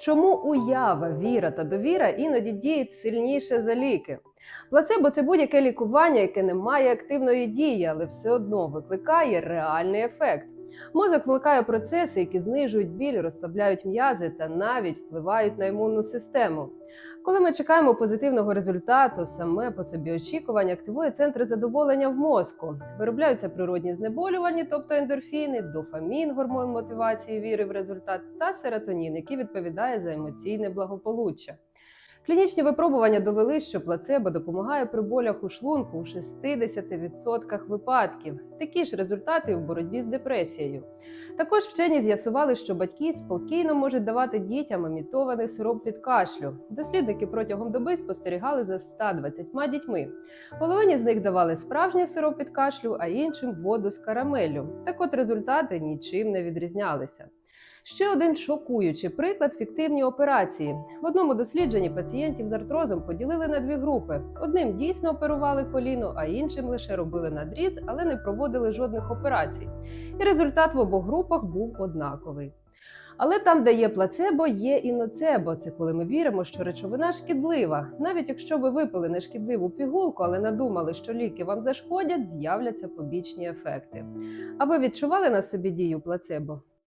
Чому уява, віра та довіра іноді діють сильніше за ліки? Плацебо це будь-яке лікування, яке не має активної дії, але все одно викликає реальний ефект. Мозок вмикає процеси, які знижують біль, розслабляють м'язи та навіть впливають на імунну систему. Коли ми чекаємо позитивного результату, саме по собі очікування активує центри задоволення в мозку. Виробляються природні знеболювальні, тобто ендорфіни, дофамін, гормон мотивації, віри в результат, та серотонін, який відповідає за емоційне благополуччя. Клінічні випробування довели, що плацебо допомагає при болях у шлунку у 60% випадків. Такі ж результати в боротьбі з депресією. Також вчені з'ясували, що батьки спокійно можуть давати дітям імітований сироп від кашлю. Дослідники протягом доби спостерігали за 120 дітьми. Половині з них давали справжній сироп від кашлю, а іншим воду з карамеллю. Так от результати нічим не відрізнялися. Ще один шокуючий приклад фіктивні операції. В одному дослідженні пацієнтів з артрозом поділили на дві групи: одним дійсно оперували коліно, а іншим лише робили надріз, але не проводили жодних операцій. І результат в обох групах був однаковий. Але там, де є плацебо, є і ноцебо. Це коли ми віримо, що речовина шкідлива. Навіть якщо ви випили нешкідливу пігулку, але надумали, що ліки вам зашкодять, з'являться побічні ефекти. А ви відчували на собі дію плацебо?